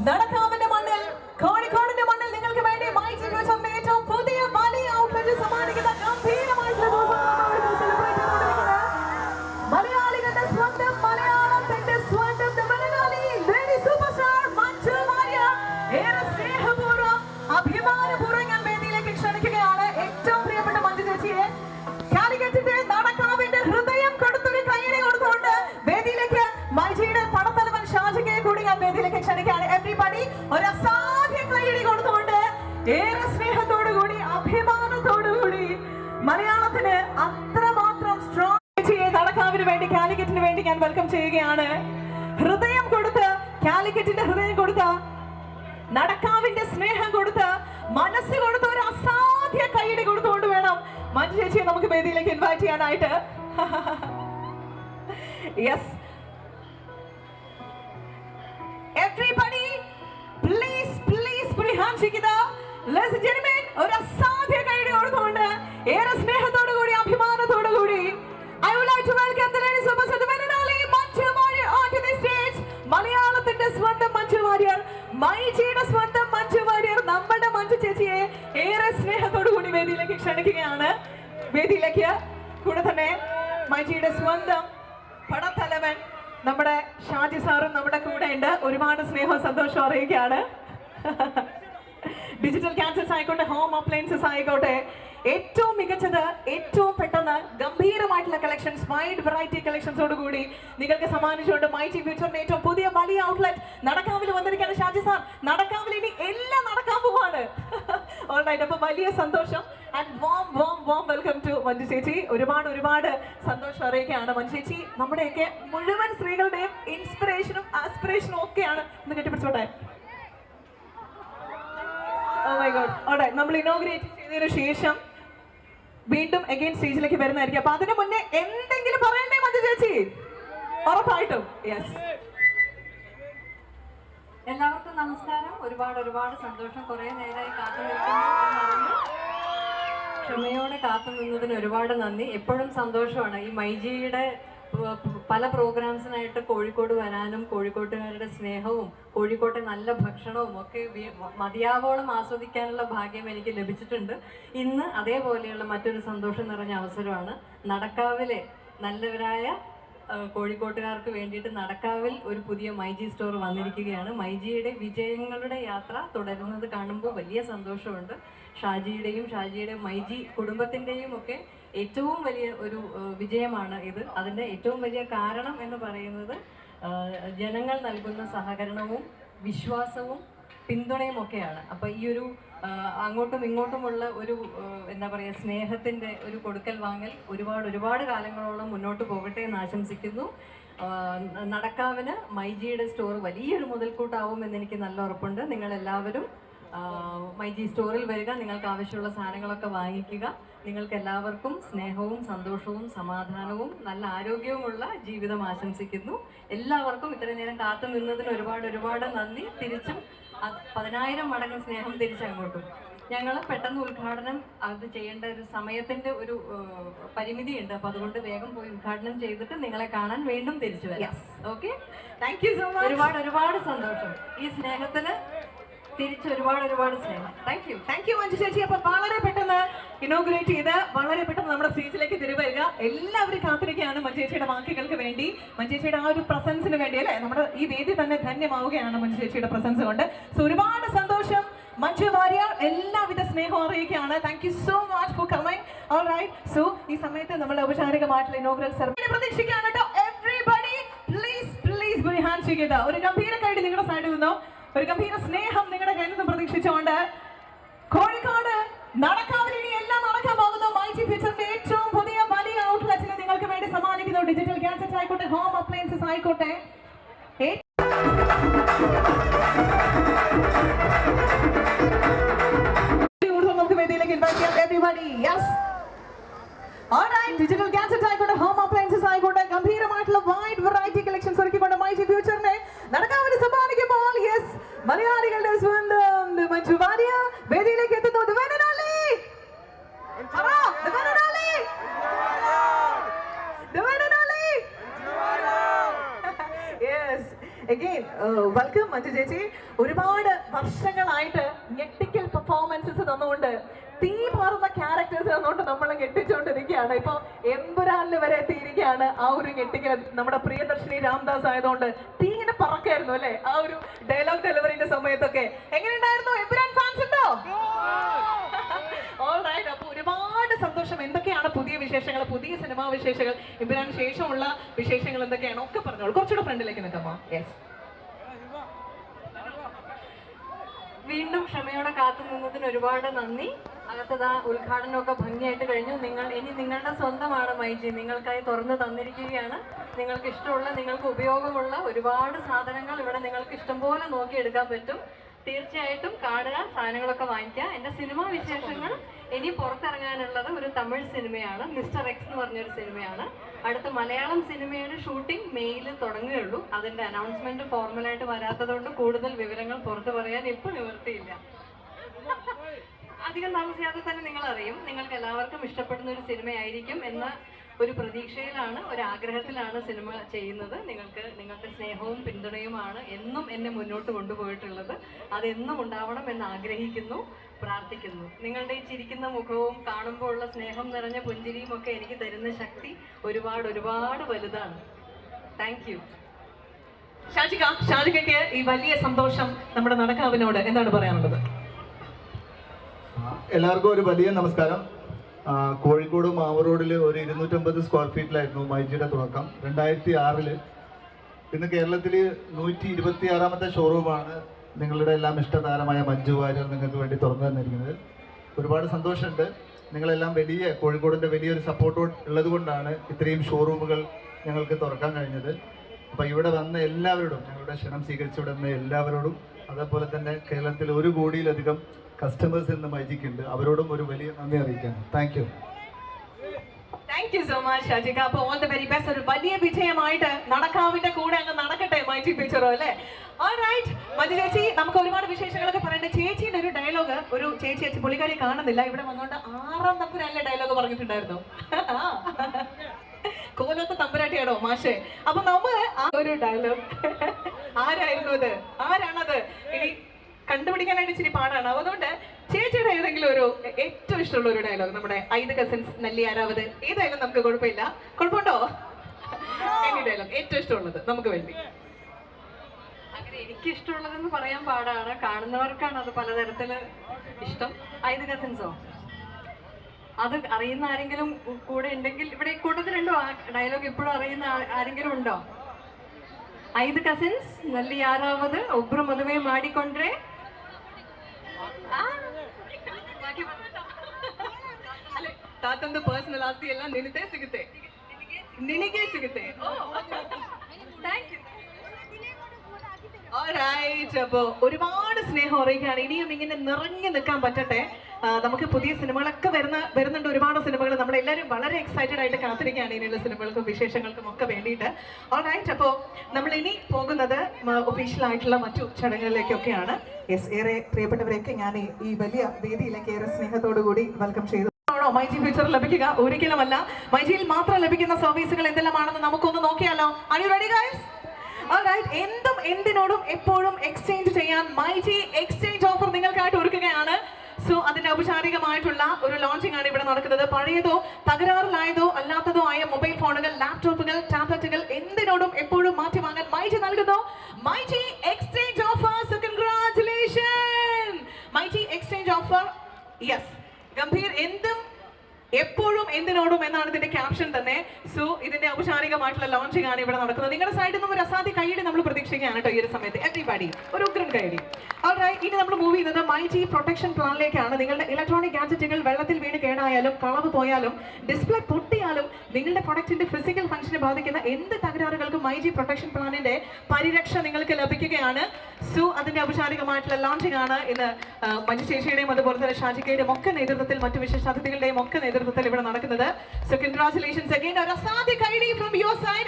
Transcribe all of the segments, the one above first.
നടക്കാവിന്റെ വേണ്ടി ഞാൻ വെൽക്കം ചെയ്യുകയാണ് ഹൃദയം കൊടുത്ത് കാലിക്കറ്റിന്റെ ഹൃദയം കൊടുത്ത് നടക്കാവിന്റെ സ്നേഹം കൊടുത്ത് മനസ്സ് കൊടുത്ത് ഒരു അസാധ്യ കൈയടി കൊടുത്തുകൊണ്ട് വേണം മഞ്ജു ചേച്ചിയെ നമുക്ക് വേദിയിലേക്ക് ഇൻവൈറ്റ് ചെയ്യാനായിട്ട് യെസ് എവ്രിബഡി പ്ലീസ് പ്ലീസ് ഒരു മൈജിയുടെ സ്വന്തം മഞ്ജു വാര്യർ നമ്മുടെ മഞ്ജു ചേച്ചിയെ ഏറെ സ്നേഹത്തോടു കൂടി വേദിയിലേക്ക് ക്ഷണിക്കുകയാണ്. വേദിയിലേക്ക് കൂടെ തന്നെ മൈജിയുടെ സ്വന്തം പടത്തലവൻ നമ്മുടെ ഷാജി സാറും നമ്മുടെ കൂടെ ഉണ്ട്. ഒരുപാട് സ്നേഹവും സന്തോഷവും അറിയിക്കുകയാണ്. ഡിജിറ്റൽ ക്യാൻസേഴ്സ് ആയിക്കോട്ടെ ഹോം അപ്ലയൻസസ് ആയിക്കോട്ടെ ഏറ്റവും മികച്ചത് ഏറ്റവും പെട്ടെന്ന് ഗംഭീരമായിട്ടുള്ള കളക്ഷൻസ് വൈഡ് വെറൈറ്റി കളക്ഷൻസോട് കൂടി നിങ്ങൾക്ക് സമ്മാനിച്ചുകൊണ്ട് മൈറ്റി ഫ്യൂച്ചറിന്റെ ഏറ്റവും പുതിയ വലിയ ഔട്ട്ലെറ്റ് നടക്കാവിൽ വന്നിരിക്കുകയാണ് ഷാജി സാർ. നടക്കാവിൽ ഇനി എല്ലാം നടക്കാൻ പോവാണ്. അപ്പൊ വലിയ സന്തോഷം. And warm warm warm welcome to Manju ചേച്ചി. ഒരുപാട് ഒരുപാട് സന്തോഷം അറിയിക്കുകയാണ് മഞ്ജു ചേച്ചി. നമ്മുടെയൊക്കെ മുഴുവൻ സ്ത്രീകളുടെയും ഇൻസ്പിറേഷനും ആസ്പിറേഷനും ഒക്കെയാണ് ഒന്ന് കെട്ടിപ്പിടിച്ചോട്ടെ. ഓ മൈ ഗോഡ് Alright, നമ്മൾ ഇനോഗ്രേറ്റ് ചെയ്തതിനു ശേഷം വീണ്ടും അഗൈൻ സ്റ്റേജിലേക്ക് വരുന്നതായിരിക്കും. അപ്പൊ അതിനു മുന്നേ എന്തെങ്കിലും പറയണ്ടേ മഞ്ജു ചേച്ചി? ഉറപ്പായിട്ടും. യെസ് എല്ലാവർക്കും നമസ്കാരം. ഒരുപാട് ഒരുപാട് സന്തോഷം. കുറെ നേരമായി കാത്തു നിൽക്കുന്നു ക്ഷമയോടെ കാത്തു നിന്നതിന് ഒരുപാട് നന്ദി. എപ്പോഴും സന്തോഷമാണ്. ഈ മൈജിയുടെ പല പ്രോഗ്രാംസിനായിട്ട് കോഴിക്കോട് വരാനും കോഴിക്കോട്ടുകാരുടെ സ്നേഹവും കോഴിക്കോട്ടെ നല്ല ഭക്ഷണവും ഒക്കെ മതിയാവോളം ആസ്വദിക്കാനുള്ള ഭാഗ്യം എനിക്ക് ലഭിച്ചിട്ടുണ്ട്. ഇന്ന് അതേപോലെയുള്ള മറ്റൊരു സന്തോഷം നിറഞ്ഞ അവസരമാണ് നടക്കാവിലെ നല്ലവരായ കോഴിക്കോട്ടുകാർക്ക് വേണ്ടിയിട്ട് നടക്കാവിൽ ഒരു പുതിയ മൈജി സ്റ്റോർ വന്നിരിക്കുകയാണ്. മൈജിയുടെ വിജയങ്ങളുടെ യാത്ര തുടരുന്നത് കാണുമ്പോൾ വലിയ സന്തോഷമുണ്ട്. ഷാജിയുടെയും ഷാജിയുടെ മൈജി കുടുംബത്തിന്റെയും ഒക്കെ ഏറ്റവും വലിയ ഒരു വിജയമാണ് ഇത്. അതിന്റെ ഏറ്റവും വലിയ കാരണം എന്ന് പറയുന്നത് ജനങ്ങൾ നൽകുന്ന സഹകരണവും വിശ്വാസവും പിന്തുണയും ഒക്കെയാണ്. അപ്പോൾ ഈ ഒരു അങ്ങോട്ടും ഇങ്ങോട്ടുമുള്ള ഒരു എന്താ പറയുക സ്നേഹത്തിന്റെ ഒരു കൊടുക്കൽ വാങ്ങൽ ഒരുപാട് ഒരുപാട് കാലങ്ങളോളം മുന്നോട്ട് പോകട്ടെ എന്ന് ആശംസിക്കുന്നു. നടക്കാവിന് മൈജിയുടെ സ്റ്റോർ വലിയൊരു മുതൽക്കൂട്ടാവും എന്ന് എനിക്ക് നല്ല ഉറപ്പുണ്ട്. നിങ്ങൾ എല്ലാവരും ജി സ്റ്റോറിൽ വരിക നിങ്ങൾക്ക് ആവശ്യമുള്ള സാധനങ്ങളൊക്കെ വാങ്ങിക്കുക. നിങ്ങൾക്ക് എല്ലാവർക്കും സ്നേഹവും സന്തോഷവും സമാധാനവും നല്ല ആരോഗ്യവുമുള്ള ജീവിതം ആശംസിക്കുന്നു. എല്ലാവർക്കും ഇത്രയും നേരം കാത്തു നിന്നതിന് ഒരുപാട് ഒരുപാട് നന്ദി. തിരിച്ചും പതിനായിരം മടങ്ങ് സ്നേഹം തിരിച്ചങ്ങോട്ടും ഞങ്ങൾ പെട്ടെന്ന് ഉദ്ഘാടനം അത് ചെയ്യേണ്ട ഒരു സമയത്തിന്റെ ഒരു പരിമിതിയുണ്ട്. അപ്പൊ അതുകൊണ്ട് വേഗം പോയി ഉദ്ഘാടനം ചെയ്തിട്ട് നിങ്ങളെ കാണാൻ വീണ്ടും തിരിച്ചു വരാം. Okay thank you so much ഒരുപാട് ഒരുപാട് സന്തോഷം. ഈ സ്നേഹത്തിന് തിരിച്ച് ഒരുപാട് ഒരുപാട് സ്നേഹം. Thank you thank you Manju ചേച്ചി. അപ്പൊ വളരെ പെട്ടെന്ന് ഇനോഗ്രേറ്റ് ചെയ്ത് വളരെ പെട്ടെന്ന് നമ്മുടെ സ്റ്റേജിലേക്ക് തിരുവരിക. എല്ലാവരും കാത്തിരിക്കുകയാണ് മഞ്ജു ചേച്ചിയുടെ വാക്കുകൾക്ക് വേണ്ടി. മഞ്ജു ചേച്ചിയുടെ ആ ഒരു പ്രസൻസിന് വേണ്ടി അല്ലേ? നമ്മുടെ ഈ വേദി തന്നെ ധന്യമാവുകയാണ് മഞ്ജു ചേച്ചിയുടെ പ്രസൻസ് കൊണ്ട്. സോ ഒരുപാട് സന്തോഷം. മഞ്ജു വാര്യ എല്ലാവിധ സ്നേഹവും അറിയിക്കുകയാണ്. Thank you so much for coming all right so ഈ സമയത്ത് നമ്മൾ ഔപചാരികമായിട്ടുള്ള ഇനോഗ്രൽ സെറമണി പ്രതീക്ഷിക്കുകയാണ് കേട്ടോ. എവറിബഡി പ്ലീസ് പ്ലീസ് ഒരു ഹാൻഡ് ഗംഭീര കൈഡ് നിങ്ങളുടെ സൈഡിൽ നിന്നും? ഒരു ഗംഭീര സ്നേഹം നിങ്ങളുടെ കയ്യിൽ നിന്ന് പ്രതീക്ഷിച്ചുകൊണ്ട് കോഴിക്കോട് നടക്കാവിൽ ഇനി എല്ലാം നടക്കാൻ പോകുന്നു. മൈറ്റി ഫ്യൂച്ചറിന്റെ ഏറ്റവും പുതിയ വലിയ ഔട്ട്ലെറ്റിന് നിങ്ങൾക്ക് വേണ്ടി സമ്മാനിക്കുന്നു. ഡിജിറ്റൽ ഗാഡ്ജറ്റ് ആയിക്കോട്ടെ ഹോം അപ്ലയൻസസ് ആയിക്കോട്ടെ. എമ്പുരാനിൽ വരെ എത്തിയിരിക്കുകയാണ് ആ ഒരു ഞെട്ടിക്കൽ നമ്മുടെ പ്രിയദർശിനി രാംദാസ് ആയതുകൊണ്ട് തീ ഇങ്ങനെ പറക്കായിരുന്നു അല്ലെ? ആ ഒരു ഡയലോഗ് ഡെലിവറിന്റെ സമയത്തൊക്കെ. എങ്ങനെയുണ്ടായിരുന്നു? എമ്പുരാൻ ഫാൻസ് ഉണ്ടോ? ഓൾറൈറ്റ് അപ്പൊ ഒരുപാട് സന്തോഷം. എന്തൊക്കെയാണ് പുതിയ വിശേഷങ്ങൾ പുതിയ സിനിമാ വിശേഷങ്ങൾ? എമ്പുരാന് ശേഷമുള്ള വിശേഷങ്ങൾ എന്തൊക്കെയാണ്? ഒക്കെ പറഞ്ഞോളൂ. കുറച്ചുകൂടെ ഫ്രണ്ടിലേക്ക് നിൽക്കാമോ യെസ് വീണ്ടും ക്ഷമയോടെ കാത്തു നിന്നതിന് ഒരുപാട് നന്ദി. അകത്തതാ ഉദ്ഘാടനമൊക്കെ ഭംഗിയായിട്ട് കഴിഞ്ഞു. നിങ്ങൾ ഇനി നിങ്ങളുടെ സ്വന്തമാണ് മൈജി. നിങ്ങൾക്കായി തുറന്നു തന്നിരിക്കുകയാണ്. നിങ്ങൾക്ക് ഇഷ്ടമുള്ള നിങ്ങൾക്ക് ഉപയോഗമുള്ള ഒരുപാട് സാധനങ്ങൾ ഇവിടെ നിങ്ങൾക്ക് ഇഷ്ടംപോലെ നോക്കിയെടുക്കാൻ പറ്റും. തീർച്ചയായിട്ടും കാണുക സാധനങ്ങളൊക്കെ വാങ്ങിക്കുക. എന്റെ സിനിമാ വിശേഷങ്ങൾ ഇനി പുറത്തിറങ്ങാനുള്ളത് ഒരു തമിഴ് സിനിമയാണ്. മിസ്റ്റർ എക്സ് എന്ന് പറഞ്ഞൊരു സിനിമയാണ്. അടുത്ത മലയാളം സിനിമയുടെ ഷൂട്ടിംഗ് മെയിൽ തുടങ്ങുകയുള്ളൂ. അതിന്റെ അനൗൺസ്മെന്റ് ഫോർമലായിട്ട് വരാത്തതുകൊണ്ട് കൂടുതൽ വിവരങ്ങൾ പുറത്തു പറയാൻ ഇപ്പോൾ നിവൃത്തിയില്ല. അധികം താമസിയാതെ തന്നെ നിങ്ങൾ അറിയും നിങ്ങൾക്ക് എല്ലാവർക്കും ഇഷ്ടപ്പെടുന്ന ഒരു സിനിമയായിരിക്കും എന്ന ഒരു പ്രതീക്ഷയിലാണ് ഒരു ആഗ്രഹത്തിലാണ് സിനിമ ചെയ്യുന്നത്. നിങ്ങൾക്ക് നിങ്ങളുടെ സ്നേഹവും പിന്തുണയുമാണ് എന്നും എന്നെ മുന്നോട്ട് കൊണ്ടുപോയിട്ടുള്ളത്. അതെന്നും ഉണ്ടാവണം എന്ന് ആഗ്രഹിക്കുന്നു പ്രാർത്ഥിക്കുന്നു. നിങ്ങളുടെ ഈ ചിരിക്കുന്ന മുഖവും കാണുമ്പോൾ ഉള്ള സ്നേഹം നിറഞ്ഞ പുഞ്ചിരിയും ഒക്കെ എനിക്ക് തരുന്ന ശക്തി ഒരുപാട് ഒരുപാട് വലുതാണ്. താങ്ക് യു ഷാജിക ഷാജികയ്ക്ക് ഈ വലിയ സന്തോഷം നമ്മുടെ നടക്കാവിനോട് എന്താണ് പറയാനുള്ളത്? എല്ലാവർക്കും ഒരു വലിയ നമസ്കാരം. കോഴിക്കോട് മാവ റോഡിൽ ഒരു ഇരുന്നൂറ്റമ്പത് സ്ക്വയർ ഫീറ്റിലായിരുന്നു മൈജിയുടെ തുടക്കം. രണ്ടായിരത്തി ആറിൽ ഇന്ന് കേരളത്തിൽ നൂറ്റി ഇരുപത്തി ആറാമത്തെ ഷോറൂമാണ് നിങ്ങളുടെ എല്ലാം ഇഷ്ടതാരമായ മഞ്ജു വാര്യർ നിങ്ങൾക്ക് വേണ്ടി തുറന്നു തന്നിരിക്കുന്നത്. ഒരുപാട് സന്തോഷമുണ്ട്. നിങ്ങളെല്ലാം വലിയ കോഴിക്കോടിന്റെ വലിയൊരു സപ്പോർട്ട് ഉള്ളത് കൊണ്ടാണ് ഇത്രയും ഷോറൂമുകൾ ഞങ്ങൾക്ക് തുറക്കാൻ കഴിഞ്ഞത്. അപ്പോൾ ഇവിടെ വന്ന എല്ലാവരോടും ഞങ്ങളുടെ ക്ഷണം സ്വീകരിച്ചു വിടുന്ന എല്ലാവരോടും അതേപോലെ തന്നെ കേരളത്തിൽ ഒരു കോടിയിലധികം കസ്റ്റമേഴ്സ് ഇന്ന് മൈജിക്കുണ്ട് അവരോടും ഒരു വലിയ നന്ദി അറിയിക്കാം thank you thank you so much ഷാജിക അപ്പൊ ഓൾ ദ വെരി ബെസ്റ്റ് ഒരു വലിയ വിജയമായിട്ട് നടക്കാവിന്റെ കൂടെ അങ്ങ് നടക്കട്ടെ മൈറ്റി പിക്ചറോ അല്ലേ? റൈറ്റ് മഞ്ജു ചേച്ചി നമുക്ക് ഒരുപാട് വിശേഷങ്ങളൊക്കെ പറയണ്ടേ. ചേച്ചിയുടെ ഒരു ഡയലോഗ് ഒരു ചേച്ചി ചേച്ചി പുള്ളിക്കാരി കാണുന്നില്ല. ഇവിടെ വന്നുകൊണ്ട് ആറാം തമ്പുരാനിലെ ഡയലോഗ് പറഞ്ഞിട്ടുണ്ടായിരുന്നു. കോലത്തെ തമ്പുരാട്ടിയാണോ മാഷെ? അപ്പൊ നമ്മൾ ആ ഒരു ഡയലോഗ് ആരായിരുന്നു അത് ആരാണത്? ഇനി കണ്ടുപിടിക്കാനായിട്ട് ഇച്ചിരി പാടാണ്. അതുകൊണ്ട് ചേച്ചിയുടെ ഏതെങ്കിലും ഒരു ഏറ്റവും ഇഷ്ടമുള്ള ഒരു ഡയലോഗ് നമ്മുടെ ഐത് കസിൻസ് നെല്ലി ആരാവത്? ഏതായാലും നമുക്ക് കുഴപ്പമില്ല. കുഴപ്പമുണ്ടോ? എനി ഡയലോഗ് ഏറ്റവും ഇഷ്ടമുള്ളത് നമുക്ക് വേണ്ടി. അങ്ങനെ എനിക്ക് ഇഷ്ടമുള്ളതെന്ന് പറയാൻ പാടാണ്. കാണുന്നവർക്കാണ് അത് പലതരത്തിൽ ഇഷ്ടം. ഐത് കസിൻസോ അത് അറിയുന്ന ആരെങ്കിലും കൂടെ ഉണ്ടെങ്കിൽ ഇവിടെ കൂട്ടത്തിലുണ്ടോ ആ ഡയലോഗ് ഇപ്പോഴും അറിയുന്ന ആരെങ്കിലും ഉണ്ടോ? ഐത് കസിൻസ് ನಲ್ಲಿ ಯಾರಾವದು ಒಬ್ರು മധുവേ മാടിക്കൊണ്ടേ ತಾತಂದು ಪರ್ಸನಲ್ ಆಸ್ತಿ ಎಲ್ಲ ನಿನತೆ ಸಿಗುತ್ತೆ ನಿನಗೆ ಸಿಗುತ್ತೆ ಥ್ಯಾಂಕ್ you. ഒരുപാട് സ്നേഹം അറിയിക്കുകയാണ്. ഇനിയും ഇങ്ങനെ നിറഞ്ഞു നിൽക്കാൻ പറ്റട്ടെ. നമുക്ക് പുതിയ സിനിമകളൊക്കെ വരുന്ന വരുന്നുണ്ട്. ഒരുപാട് സിനിമകൾ നമ്മളെല്ലാവരും വളരെ എക്സൈറ്റഡ് ആയിട്ട് കാത്തിരിക്കുകയാണ് ഇനിയുള്ള സിനിമകൾക്കും വിശേഷങ്ങൾക്കും ഒക്കെ വേണ്ടിയിട്ട്. ഓൾറൈറ്റ് അപ്പോൾ നമ്മൾ ഇനി പോകുന്നത് ഒഫീഷ്യൽ ആയിട്ടുള്ള മറ്റു ചടങ്ങുകളിലേക്കൊക്കെയാണ്. യെസ് ഏറെ പ്രിയപ്പെട്ടവരെയൊക്കെ ഞാൻ ഈ- വലിയ വേദിയിലേക്ക് ഏറെ സ്നേഹത്തോടു കൂടി വെൽക്കം ചെയ്തു. മൈജി ഫ്യൂച്ചർ ലഭിക്കുക. ഒരിക്കലുമല്ല. മൈജിയിൽ മാത്രം ലഭിക്കുന്ന സർവീസുകൾ എന്തെല്ലാമാണെന്ന് നമുക്കൊന്ന് നോക്കിയാലോ. ആർ യു റെഡി ഗൈസ് എന്തും എന്തിനോടും എപ്പോഴും എക്സ്ചേഞ്ച് ചെയ്യാൻ മൈജി എക്സ്ചേഞ്ച് ഓഫർ നിങ്ങൾക്കായിട്ട് ഒരുക്കുകയാണ്. സോ അതിന്റെ ഔപചാരികമായിട്ടുള്ള ഒരു ലോഞ്ചിങ് ആണ് ഇവിടെ നടക്കുന്നത്. പഴയതോ തകരാറിലായതോ അല്ലാത്തതോ ആയ മൊബൈൽ ഫോണുകൾ ലാപ്ടോപ്പുകൾ ടാബ്ലറ്റുകൾ എന്തിനോടും എപ്പോഴും മാറ്റി വാങ്ങാൻ മൈജി നൽകുന്നു. MyG exchange offer so congratulation myG exchange offer yes എപ്പോഴും എന്തിനോടും എന്നാണ് ഇതിന്റെ ക്യാപ്ഷൻ തന്നെ. സോ ഇതിന്റെ ഔപചാരികമായിട്ടുള്ള ലോഞ്ചിങ് ആണ് ഇവിടെ നടക്കുന്നത്. നിങ്ങളുടെ സൈഡിൽ നിന്ന് ഒരു അസാധ്യ കൈയടി നമ്മൾ പ്രതീക്ഷിക്കുകയാണ് കേട്ടോ ഈ ഒരു സമയത്ത്. എവറിബഡി ഒരു ഉഗ്രൻ കൈയടി ഇനി നമ്മൾ മൂവ് ചെയ്യുന്നത് മൈറ്റി പ്രൊട്ടക്ഷൻ പ്ലാനിലേക്കാണ് നിങ്ങളുടെ ഇലക്ട്രോണിക് ഗാഡ്ജറ്റുകൾ വെള്ളത്തിൽ വീണ് കേടായാലും കളവ് പോയാലും ഡിസ്പ്ലേ പൊട്ടിയാലും നിങ്ങളുടെ പ്രൊഡക്റ്റിന്റെ ഫിസിക്കൽ ഫംഗ്ഷനെ ബാധിക്കുന്ന എന്ത് തകരാറുകൾക്കും മൈജി പ്രൊട്ടക്ഷൻ പ്ലാനിന്റെ പരിരക്ഷ നിങ്ങൾക്ക് ലഭിക്കുകയാണ്. സോ അതിന്റെ ഔപചാരികമായിട്ടുള്ള ലോഞ്ചിങ് ആണ് ഇന്ന് മഞ്ജു ചേച്ചിയുടെയും അതുപോലെ തന്നെ ഷാജിക്കയുടെയും ഒക്കെ നേതൃത്വത്തിൽ മറ്റു വിശേഷാതിഥികളുടെയും ഒക്കെ നേതൃത്വത്തിൽ ഇവിടെ നടക്കുന്നത്. സോ കൺഗ്രാറ്റുലേഷൻസ് അഗൈൻ ഒരു അസാധ്യ കൈഡി from your side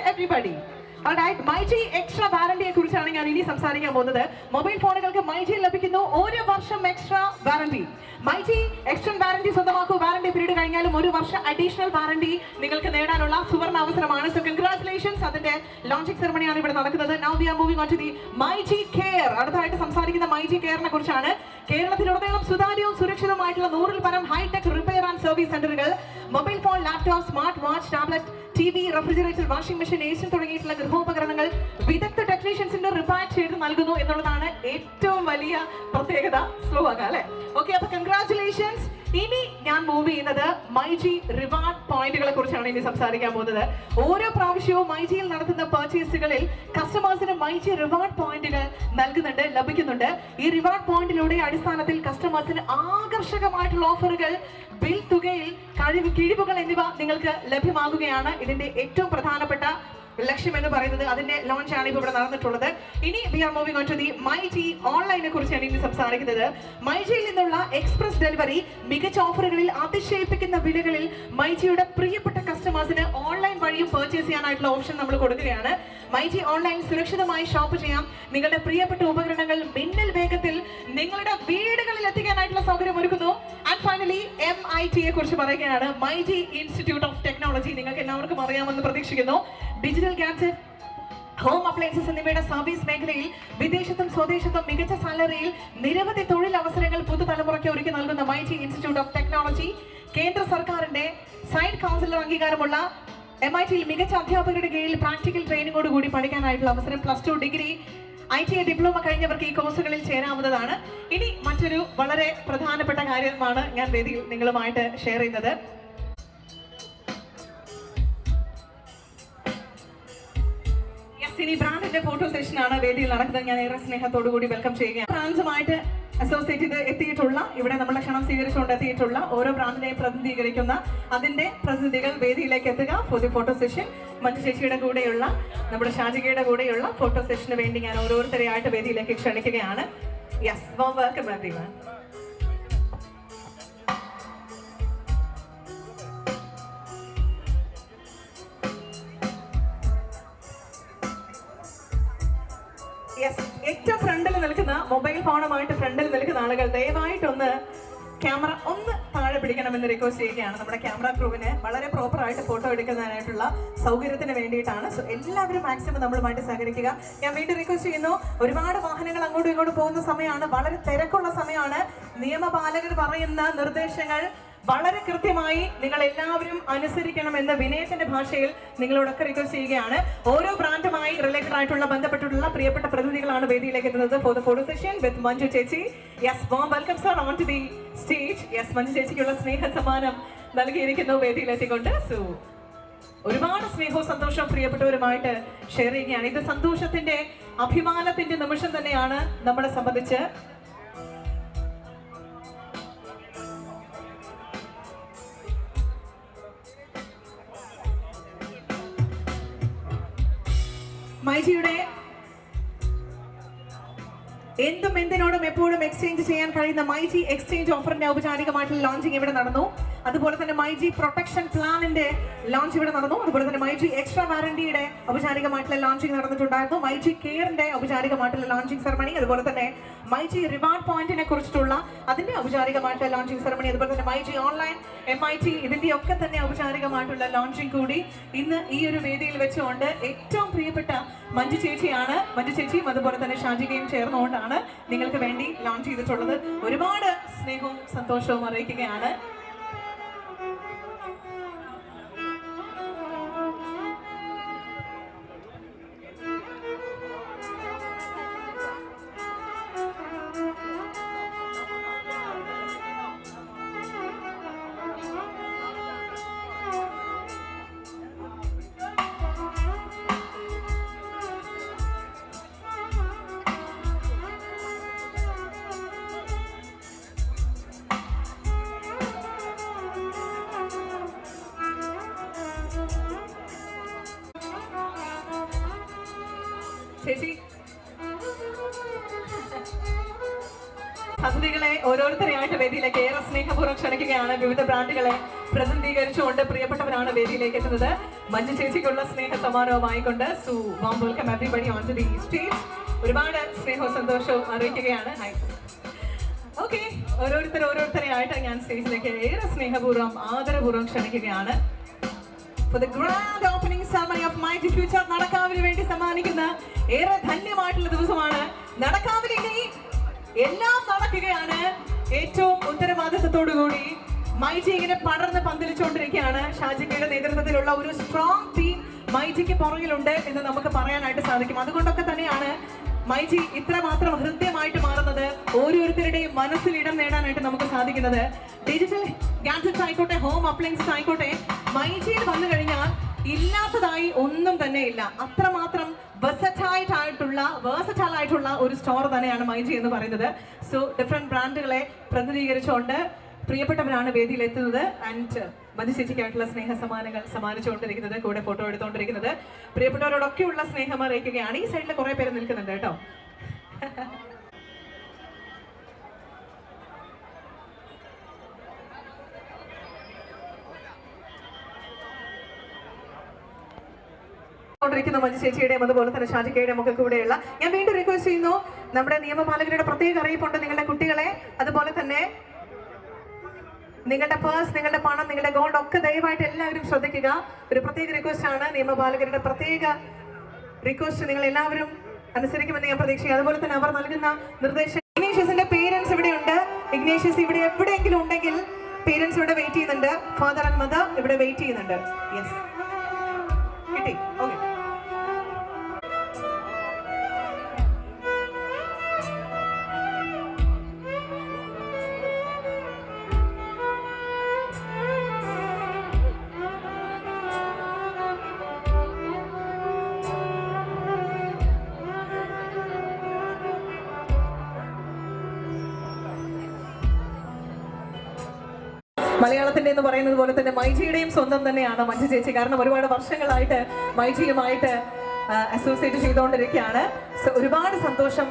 Alright, myG extra വാറണ്ടിയെ കുറിച്ചാണ് ഞാൻ ഇനി സംസാരിക്കാൻ പോകുന്നത്. മൊബൈൽ ഫോണുകൾക്ക് മൈജി ലഭിക്കുന്നു ഒരു വർഷം extra warranty myG extended warranty സ്വന്തമാക്കൂ. വാറണ്ടി പീരീഡ് കഴിഞ്ഞാലും ഒരു വർഷം അഡീഷണൽ വാറണ്ടി നിങ്ങൾക്ക് നേടാനുള്ള സുവർണ അവസരമാണ്. സോ കൺഗ്രാറ്റുലേഷൻസ് അതിന്റെ ലോഞ്ചിങ് സെറമണിയാണ് ഇവിടെ നടക്കുന്നത്. Now we are moving on to the myG care അടുത്തതായിട്ട് സംസാരിക്കുന്ന മൈജി കെയറിനെ കുറിച്ചാണ്. കേരളത്തിലുടനീളം സുതാര്യവും സുരക്ഷിതവുമായിട്ടുള്ള നൂറിൽ പരം ഹൈടെക് റിപ്പയർ ആൻഡ് സർവീസ് സെന്ററുകൾ mobile phone laptop smart watch tablet T V refrigerator washing machine C തുടങ്ങിയിട്ടുള്ള ഗൃഹോപകരണങ്ങൾ വിദഗ്ധ ടെക്നീഷ്യൻസിന്റെ റിപ്പയർ ചെയ്ത് നൽകുന്നു എന്നുള്ളതാണ് ഏറ്റവും വലിയ പ്രത്യേകത സ്ലോ ആകാം അല്ലെ ഓക്കെ അപ്പൊ കൺഗ്രാറ്റുലേഷൻസ് ഇനി ഞാൻ മൂവ് ചെയ്യുന്നത് മൈജി റിവാർഡ് പോയിന്റുകളെ കുറിച്ചാണ് ഇനി സംസാരിക്കാൻ പോകുന്നത്. ഓരോ പ്രാവശ്യവും മൈജിയിൽ നടത്തുന്ന പർച്ചേസുകളിൽ കസ്റ്റമേഴ്സിന് മൈജി റിവാർഡ് പോയിന്റുകൾ നൽകുന്നുണ്ട് ലഭിക്കുന്നുണ്ട്. ഈ റിവാർഡ് പോയിന്റിലൂടെ അടിസ്ഥാനത്തിൽ കസ്റ്റമേഴ്സിന് ആകർഷകമായിട്ടുള്ള ഓഫറുകൾ ബിൽ തുകയിൽ കഴിവ് കിഴിവുകൾ എന്നിവ നിങ്ങൾക്ക് ലഭ്യമാകുകയാണ്. ഇതിന്റെ ഏറ്റവും പ്രധാനപ്പെട്ട ലക്ഷ്യം എന്ന് പറയുന്നത് അതിന്റെ ലോഞ്ച് ആണ് ഇപ്പോൾ ഇവിടെ നടന്നിട്ടുള്ളത്. ഇനി we are moving on to the my G ഓൺലൈനെ കുറിച്ചാണ് ഇനി സംസാരിക്കുന്നത്. മൈ ജിയിൽ നിന്നുള്ള എക്സ്പ്രസ് ഡെലിവറി മികച്ച ഓഫറുകളിൽ അതിശയിപ്പിക്കുന്ന വിലകളിൽ മൈ ജിയുടെ പ്രിയപ്പെട്ട കസ്റ്റമേഴ്സിന് ഓൺലൈൻ വഴിയും പർച്ചേസ് ചെയ്യാനായിട്ടുള്ള ഓപ്ഷൻ നമ്മൾ കൊടുക്കുകയാണ്. മൈ ജി ഓൺലൈൻ സുരക്ഷിതമായി ഷോപ്പ് ചെയ്യാം. നിങ്ങളുടെ പ്രിയപ്പെട്ട ഉപകരണങ്ങൾ മിന്നൽ വേഗത്തിൽ നിങ്ങളുടെ വീടുകളിൽ എത്തിക്കാനായിട്ടുള്ള സൗകര്യം ഒരുക്കുന്നു. ആൻഡ് ഫൈനലി എം ഐ ടിയെ കുറിച്ച് പറയുകയാണ്. My G institute of technology നിങ്ങൾക്ക് എല്ലാവർക്കും അറിയാമെന്ന് പ്രതീക്ഷിക്കുന്നു. ഡിജിറ്റൽ ഗാഡ്ജറ്റ് ഹോം അപ്ലയൻസസ് എന്നിവയുടെ സർവീസ് മേഖലയിൽ വിദേശത്തും സ്വദേശത്തും മികച്ച സാലറിയിൽ നിരവധി തൊഴിൽ അവസരങ്ങൾ പുതുതലമുറയ്ക്ക് ഒരുക്കി നൽകുന്ന മൈജി ഇൻസ്റ്റിറ്റ്യൂട്ട് ഓഫ് ടെക്നോളജി കേന്ദ്ര സർക്കാരിന്റെ സൈഡ് കൗൺസിലർ അംഗീകാരമുള്ള എം ഐ ടിയിൽ മികച്ച അധ്യാപകരുടെ കീഴിൽ പ്രാക്ടിക്കൽ ട്രെയിനിങ്ങോട് കൂടി പഠിക്കാനായിട്ടുള്ള അവസരം plus two degree I T I diploma കഴിഞ്ഞവർക്ക് ഈ കോഴ്സുകളിൽ ചേരാവുന്നതാണ്. ഇനി മറ്റൊരു വളരെ പ്രധാനപ്പെട്ട കാര്യമാണ് ഞാൻ വേദിയിൽ നിങ്ങളുമായിട്ട് ഷെയർ ചെയ്യുന്നത്. യെസ് ഇനി ബ്രാൻഡിന്റെ ഫോട്ടോ സെഷൻ ആണ് വേദിയിൽ നടക്കുന്നത്. ഞാൻ ഏറെ സ്നേഹത്തോടു കൂടി വെൽക്കം ചെയ്യുകയാണ്. ബ്രാൻഡുമായിട്ട് അസോസിയേറ്റ് ചെയ്ത് എത്തിയിട്ടുള്ള ഇവിടെ നമ്മളെ ക്ഷണം സ്വീകരിച്ചുകൊണ്ട് എത്തിയിട്ടുള്ള ഓരോ ബ്രാൻഡിനെയും പ്രതിനിധീകരിക്കുന്ന അതിന്റെ പ്രതിനിധികൾ വേദിയിലേക്ക് എത്തുക. പൊതു ഫോട്ടോ സെഷൻ മറ്റു ചേച്ചിയുടെ കൂടെയുള്ള നമ്മുടെ ഷാജികയുടെ കൂടെയുള്ള ഫോട്ടോ സെഷന് വേണ്ടി ഞാൻ ഓരോരുത്തരെയായിട്ട് വേദിയിലേക്ക് ക്ഷണിക്കുകയാണ്. യെസ് വെൽക്കം എവ്രിവൺ ഏറ്റവും ഫ്രണ്ടിൽ നിൽക്കുന്ന മൊബൈൽ ഫോണുമായിട്ട് ഫ്രണ്ടിൽ നിൽക്കുന്ന ആളുകൾ ദയവായിട്ടൊന്ന് ക്യാമറ ഒന്ന് താഴെ പിടിക്കണമെന്ന് റിക്വസ്റ്റ് ചെയ്യുകയാണ്. നമ്മുടെ ക്യാമറ ക്രൂവിന് വളരെ പ്രോപ്പറായിട്ട് ഫോട്ടോ എടുക്കുന്നതിനായിട്ടുള്ള സൗകര്യത്തിന് വേണ്ടിയിട്ടാണ്. സോ എല്ലാവരും മാക്സിമം നമ്മളുമായിട്ട് സഹകരിക്കുക. ഞാൻ വീണ്ടും റിക്വസ്റ്റ് ചെയ്യുന്നു. ഒരുപാട് വാഹനങ്ങൾ അങ്ങോട്ടും ഇങ്ങോട്ടും പോകുന്ന സമയമാണ്. വളരെ തിരക്കുള്ള സമയമാണ്. നിയമപാലകർ പറയുന്ന നിർദ്ദേശങ്ങൾ വളരെ കൃത്യമായി നിങ്ങൾ എല്ലാവരും അനുസരിക്കണം എന്ന് വിനയത്തിന്റെ ഭാഷയിൽ നിങ്ങളോടൊക്കെ റിക്വസ്റ്റ് ചെയ്യുകയാണ്. ഓരോ ബ്രാൻഡുമായി റിലേറ്റഡ് ആയിട്ടുള്ള ബന്ധപ്പെട്ടിട്ടുള്ള പ്രിയപ്പെട്ട പ്രതിനിധികളാണ് വേദിയിലേക്ക് എത്തുന്നത്. For the photo session with Manju ചേച്ചി. Yes warm welcome sir on to the stage yes Manju ചേച്ചിക്കുള്ള സ്നേഹ സമ്മാനം നൽകിയിരിക്കുന്നു വേദിയിലെത്തിക്കൊണ്ട്. സോ ഒരുപാട് സ്നേഹവും സന്തോഷവും പ്രിയപ്പെട്ടവരുമായിട്ട് ഷെയർ ചെയ്യുകയാണ്. ഇത് സന്തോഷത്തിന്റെ അഭിമാനത്തിന്റെ നിമിഷം തന്നെയാണ് നമ്മളെ സംബന്ധിച്ച് മൈജിയുടെ എന്തും എന്തിനോടും എപ്പോഴും എക്സ്ചേഞ്ച് ചെയ്യാൻ കഴിയുന്ന മൈജി എക്സ്ചേഞ്ച് ഓഫറിന്റെ ഔപചാരികമായിട്ടുള്ള ലോഞ്ചിങ് ഇവിടെ നടന്നു. അതുപോലെ തന്നെ മൈ ജി പ്രൊട്ടക്ഷൻ പ്ലാനിന്റെ ലോഞ്ച് ഇവിടെ നടന്നു. അതുപോലെ തന്നെ മൈ ജി എക്സ്ട്രാ വാറന്റിയുടെ ഔപചാരികമായിട്ടുള്ള ലോഞ്ചിങ് നടന്നിട്ടുണ്ടായിരുന്നു. മൈ ജി കെയറിന്റെ ഔപചാരികമായിട്ടുള്ള ലോഞ്ചിങ് സെറമണി അതുപോലെ തന്നെ മൈ ജി റിവാർഡ് പോയിന്റിനെ കുറിച്ചിട്ടുള്ള അതിന്റെ ഔപചാരികമായിട്ടുള്ള ലോഞ്ചിങ് സെറമണി അതുപോലെ തന്നെ my G online M I T ഇതിന്റെ ഒക്കെ തന്നെ ഔപചാരികമായിട്ടുള്ള ലോഞ്ചിങ് കൂടി ഇന്ന് ഈ ഒരു വേദിയിൽ വെച്ചുകൊണ്ട് ഏറ്റവും പ്രിയപ്പെട്ട മഞ്ജു ചേച്ചിയാണ്. മഞ്ജു ചേച്ചിയും അതുപോലെ തന്നെ ഷാജികയും ചേർന്നുകൊണ്ടാണ് നിങ്ങൾക്ക് വേണ്ടി ലോഞ്ച് ചെയ്തിട്ടുള്ളത്. ഒരുപാട് സ്നേഹവും സന്തോഷവും അറിയിക്കുകയാണ്. ഓരോരുത്തരെയായിട്ട് വേദിയിലേക്ക് ഏറെ സ്നേഹപൂർവം ക്ഷണിക്കുകയാണ്. വിവിധ ബ്രാൻഡുകളെ പ്രതിനിധീകരിച്ചുകൊണ്ട് പ്രിയപ്പെട്ടവരാണ് വേദിയിലേക്ക് എത്തുന്നത്. മഞ്ജു ചേച്ചിക്കുള്ള സ്നേഹ സമാരോഹമായിക്കൊണ്ട് സു warm welcome everybody on to the stage ഒരുപാട് സ്നേഹവും സന്തോഷവും അറിയിക്കുകയാണ്. ഹൈ ഓക്കെ ഓരോരുത്തർ ഓരോരുത്തരെ ആയിട്ട് ഞാൻ സ്റ്റേജിലേക്ക് ഏറെ സ്നേഹപൂർവം ആദരപൂർവം ക്ഷണിക്കുകയാണ്. For the grand opening ceremony of my Future നടക്കാവിന് വേണ്ടി സമ്മാനിക്കുന്ന ഏറെ ധന്യമായിട്ടുള്ള ദിവസമാണ്. നടക്കാവിൽ ഇനി എല്ലാം നടക്കുകയാണ്. ഏറ്റവും ഉത്തരവാദിത്വത്തോടു കൂടി മൈജി ഇങ്ങനെ പടർന്ന് പന്തലിച്ചുകൊണ്ടിരിക്കുകയാണ്. ഷാജിക്കയുടെ നേതൃത്വത്തിലുള്ള ഒരു സ്ട്രോങ് ടീം മൈജിക്ക് പുറകിലുണ്ട് എന്ന് നമുക്ക് പറയാനായിട്ട് സാധിക്കും. അതുകൊണ്ടൊക്കെ തന്നെയാണ് മൈജി ഇത്ര മാത്രം ഹൃദ്യമായിട്ട് മാറുന്നത്. ഓരോരുത്തരുടെയും മനസ്സിൽ ഇടം നേടാനായിട്ട് നമുക്ക് സാധിക്കുന്നത്. ഡിജിറ്റൽ ഗാഡ്ജറ്റ്സ് ആയിക്കോട്ടെ ഹോം അപ്ലയൻസസ് ആയിക്കോട്ടെ മൈജിയിൽ വന്നു കഴിഞ്ഞാൽ ഇല്ലാത്തതായി ഒന്നും തന്നെ ഇല്ല. അത്രമാത്രം versatile ആയിട്ടുള്ള versatile ആയിട്ടുള്ള ഒരു സ്റ്റോർ തന്നെയാണ് മൈജി എന്ന് പറയുന്നത്. സോ ഡിഫറെന്റ് ബ്രാൻഡുകളെ പ്രതിനിധീകരിച്ചുകൊണ്ട് പ്രിയപ്പെട്ടവരാണ് വേദിയിൽ എത്തുന്നത് ആൻഡ് മതി ചേച്ചിക്കായിട്ടുള്ള സ്നേഹ സമ്മാനങ്ങൾ സമ്മാനിച്ചുകൊണ്ടിരിക്കുന്നത് കൂടെ ഫോട്ടോ എടുത്തുകൊണ്ടിരിക്കുന്നത് പ്രിയപ്പെട്ടവരോടൊക്കെയുള്ള സ്നേഹം അറിയിക്കുകയാണ്. ഈ സൈഡിൽ കുറേ പേര് നിൽക്കുന്നുണ്ട് കേട്ടോ. ിരിക്കുന്ന മഞ്ജു ചേച്ചിയുടെയും അതുപോലെ തന്നെ ഷാജിക്കയുടെയും ഒക്കെ കൂടെയുള്ള ഞാൻ വീണ്ടും റിക്വസ്റ്റ് ചെയ്യുന്നു. നമ്മുടെ നിയമപാലകരുടെ പ്രത്യേക അറിയിപ്പുണ്ട് നിങ്ങളുടെ കുട്ടികളെ. അതുപോലെ തന്നെ നിങ്ങളുടെ പേഴ്സ് നിങ്ങളുടെ പണം നിങ്ങളുടെ ഗോൾഡ് ഒക്കെ ദയവായിട്ട് എല്ലാവരും ശ്രദ്ധിക്കുക. ഒരു പ്രത്യേക റിക്വസ്റ്റ് ആണ്. നിയമപാലകരുടെ പ്രത്യേക റിക്വസ്റ്റ് നിങ്ങൾ എല്ലാവരും അനുസരിക്കുമെന്ന് ഞാൻ പ്രതീക്ഷിക്കുന്നു. അതുപോലെ തന്നെ അവർ നൽകുന്ന നിർദ്ദേശം. ഇഗ്നേഷ്യസിന്റെ പേരൻസ് ഇവിടെ ഉണ്ട് ഇഗ്നേഷ്യസ് ഇവിടെ എവിടെയെങ്കിലും ഉണ്ടെങ്കിൽ പേരൻസ് ഇവിടെ വെയിറ്റ് ചെയ്യുന്നുണ്ട്. ഫാദർ ആൻഡ് മദർ ഇവിടെ വെയിറ്റ് ചെയ്യുന്നുണ്ട്. യെസ് കിട്ടി. ഓക്കെ മലയാളത്തിന്റെ എന്ന് പറയുന്നത് പോലെ തന്നെ മൈജിയുടെയും സ്വന്തം തന്നെയാണ് മഞ്ജു ചേച്ചി. കാരണം ഒരുപാട് വർഷങ്ങളായിട്ട് മൈജിയുമായിട്ട് അസോസിയേറ്റ് ചെയ്തുകൊണ്ടിരിക്കുകയാണ്. സോ ഒരുപാട് സന്തോഷം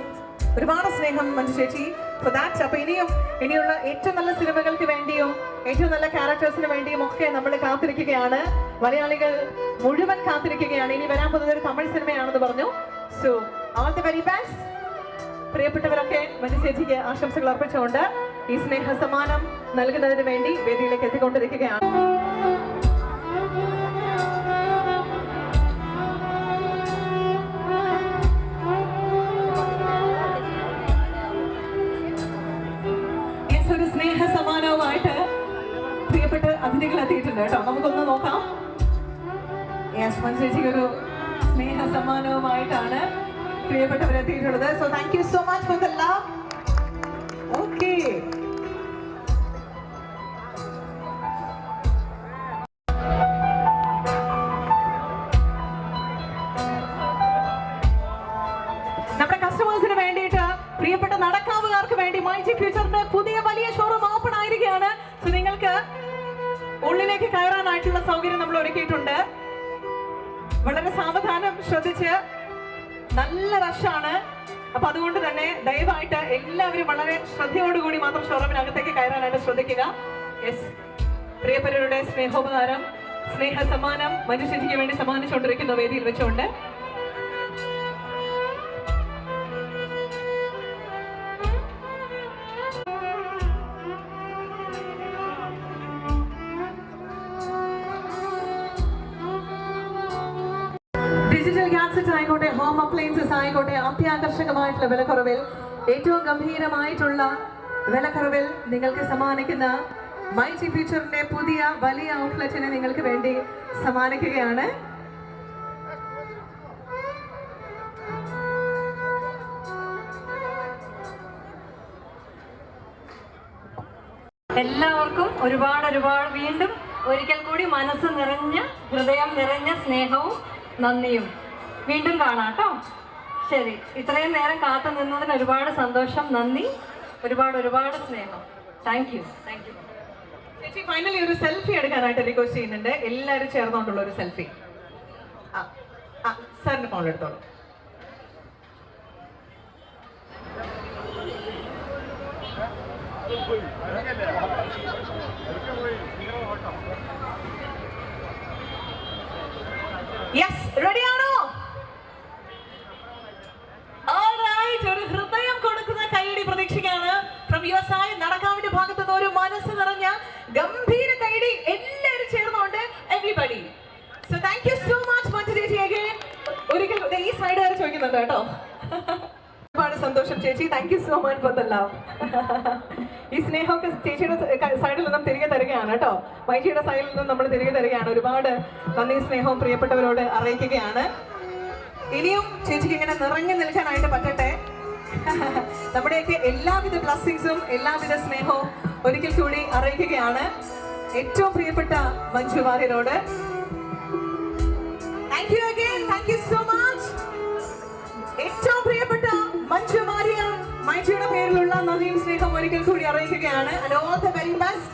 ഒരുപാട് സ്നേഹം മഞ്ജു ചേച്ചി ഫോർ ദാറ്റ് അപ്പോൾ ഇനിയും ഇനിയുള്ള ഏറ്റവും നല്ല സിനിമകൾക്ക് വേണ്ടിയും ഏറ്റവും നല്ല ക്യാരക്ടേഴ്സിന് വേണ്ടിയും ഒക്കെ നമ്മൾ കാത്തിരിക്കുകയാണ്. മലയാളികൾ മുഴുവൻ കാത്തിരിക്കുകയാണ്. ഇനി വരാൻ പോകുന്നത് ഒരു തമിഴ് സിനിമയാണെന്ന് പറഞ്ഞു. So all the very best പ്രിയപ്പെട്ടവരൊക്കെ Manju ചേച്ചിക്ക് ആശംസകൾ അർപ്പിച്ചുകൊണ്ട് ഈ സ്നേഹ സമ്മാനം നൽകുന്നതിന് വേണ്ടി വേദിയിലേക്ക് എത്തിക്കൊണ്ടിരിക്കുകയാണ്. ഒരു സ്നേഹ സമ്മാനവുമായിട്ട് പ്രിയപ്പെട്ട അതിഥികൾ എത്തിയിട്ടുണ്ട് കേട്ടോ. നമുക്കൊന്ന് നോക്കാം. യെസ് മഞ്ജു ചേച്ചിക്ക് ഒരു സ്നേഹ സമ്മാനവുമായിട്ടാണ് പ്രിയപ്പെട്ടവരെത്തിയിട്ടുള്ളത്. So thank you so much for the love okay പ്രിയപ്പെട്ട നടക്കാവുകാർക്ക് വേണ്ടി മൈജി ഫ്യൂച്ചറിന്റെ പുതിയ വലിയ ഷോറൂം ഓപ്പൺ ആയിരിക്കുകയാണ്. സോ നിങ്ങൾക്ക് ഉള്ളിലേക്ക് കയറാനായിട്ടുള്ള സൗകര്യം നമ്മൾ ഒരുക്കിയിട്ടുണ്ട്. വളരെ സാവധാനം ശ്രദ്ധിച്ച് നല്ല റഷാണ് അപ്പൊ അതുകൊണ്ട് തന്നെ ദയവായിട്ട് എല്ലാവരും വളരെ ശ്രദ്ധയോടുകൂടി മാത്രം ഷോറൂമിനകത്തേക്ക് കയറാനായിട്ട് ശ്രദ്ധിക്കുക. യെസ് പ്രിയപ്പെട്ടവരുടെ സ്നേഹോപകാരം സ്നേഹ സമ്മാനം മനുഷ്യജിക്ക് വേണ്ടി സമ്മാനിച്ചുകൊണ്ടിരിക്കുന്ന വേദിയിൽ വെച്ചുകൊണ്ട് ഡിജിറ്റൽ ഗാഡ്ജറ്റ് ആയിക്കോട്ടെ ഹോം അപ്ലയൻസസ് ആയിക്കോട്ടെ അത്യാകർഷകമായിട്ടുള്ള വിലക്കുറവിൽ ഏറ്റവും ഗംഭീരമായിട്ടുള്ള വിലക്കുറവിൽ നിങ്ങൾക്ക് സമ്മാനിക്കുന്ന മൈറ്റി ഫ്യൂച്ചറിന്റെ പുതിയ വലിയ ഔട്ട്ലെറ്റിനെ നിങ്ങൾക്ക് വേണ്ടി സമ്മാനിക്കുകയാണ്. എല്ലാവർക്കും ഒരുപാട് ഒരുപാട് വീണ്ടും ഒരിക്കൽ കൂടി മനസ്സ് നിറഞ്ഞ ഹൃദയം നിറഞ്ഞ സ്നേഹവും നന്ദിയും. വീണ്ടും കാണാം കേട്ടോ. ശരി ഇത്രയും നേരം കാത്തു നിന്നതിന് ഒരുപാട് സന്തോഷം നന്ദി. ഒരുപാട് ഒരുപാട് സ്നേഹം. താങ്ക് യു താങ്ക് യു ചേച്ചി ഫൈനലി ഒരു സെൽഫി എടുക്കാനായിട്ട് റിക്വസ്റ്റ് ചെയ്യുന്നുണ്ട്. എല്ലാവരും ചേർന്നുകൊണ്ടുള്ള ഒരു സെൽഫി ആ ആ സാറിന്റെ ഫോണിൽ എടുത്തോളൂ. യെസ് റെഡിയാണോ Alright, ഒരു ഹൃദയം കൊടുക്കുന്ന കൈയടി പ്രതീക്ഷിക്കാണ് ഫ്രം യുവർ സൈഡ് നടക്കാവിന്റെ ഭാഗത്ത് നിന്ന് ഒരു മനസ്സ് നിറഞ്ഞ ഗംഭീര കൈയടി എല്ലാവരും ചേർന്നുകൊണ്ട് everybody so thank you so much Manju ചേച്ചി അഗൈൻ ഒരിക്കൽ ഈ സൈഡ് വരെ ചോദിക്കുന്നുണ്ട് കേട്ടോ. ഒരുപാട് സന്തോഷം ചേച്ചി. Thank you so much for the love ഈ സ്നേഹമൊക്കെ ചേച്ചിയുടെ സൈഡിൽ നിന്നും തിരികെ തരികയാണ് കേട്ടോ. വൈജിയുടെ സൈഡിൽ നിന്നും നമ്മൾ തിരികെ തരികയാണ്. ഒരുപാട് നന്ദി സ്നേഹവും പ്രിയപ്പെട്ടവരോട് അറിയിക്കുകയാണ്. ഇനിയും ചേച്ചിക്ക് ഇങ്ങനെ നിറഞ്ഞു നിൽക്കാനായിട്ട് പറ്റട്ടെ. നമ്മുടെയൊക്കെ എല്ലാവിധ ബ്ലസ്സിങ്സും എല്ലാവിധ സ്നേഹവും ഒരിക്കൽ കൂടി അറിയിക്കുകയാണ്. ഏറ്റവും പ്രിയപ്പെട്ട Manju വാര്യരോട്. Thank you thank you so പേരിലുള്ള നന്ദിയും സ്നേഹം ഒരിക്കൽ കൂടി അറിയിക്കുകയാണ്. Hello the very best